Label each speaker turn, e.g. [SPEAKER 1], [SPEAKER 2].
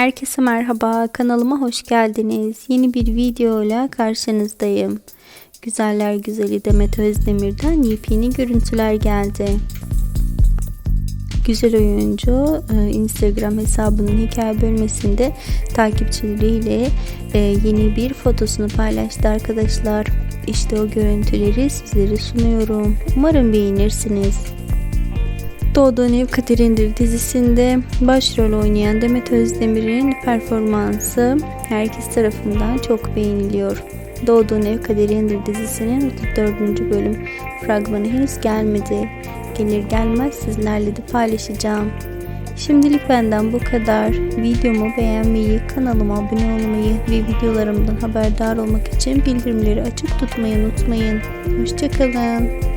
[SPEAKER 1] Herkese merhaba, kanalıma hoş geldiniz. Yeni bir video ile karşınızdayım. Güzeller güzeli Demet Özdemir'den yepyeni görüntüler geldi. Güzel oyuncu e, Instagram hesabının hikaye bölmesinde takipçileriyle e, yeni bir fotosunu paylaştı arkadaşlar. İşte o görüntüleri sizlere sunuyorum. Umarım beğenirsiniz. Doğduğun Ev Katerindir dizisinde başrol oynayan Demet Özdemir'in performansı herkes tarafından çok beğeniliyor. Doğduğun Ev Kaderindir dizisinin 34. bölüm fragmanı henüz gelmedi. Gelir gelmez sizlerle de paylaşacağım. Şimdilik benden bu kadar. Videomu beğenmeyi, kanalıma abone olmayı ve videolarımdan haberdar olmak için bildirimleri açık tutmayı unutmayın. Hoşçakalın.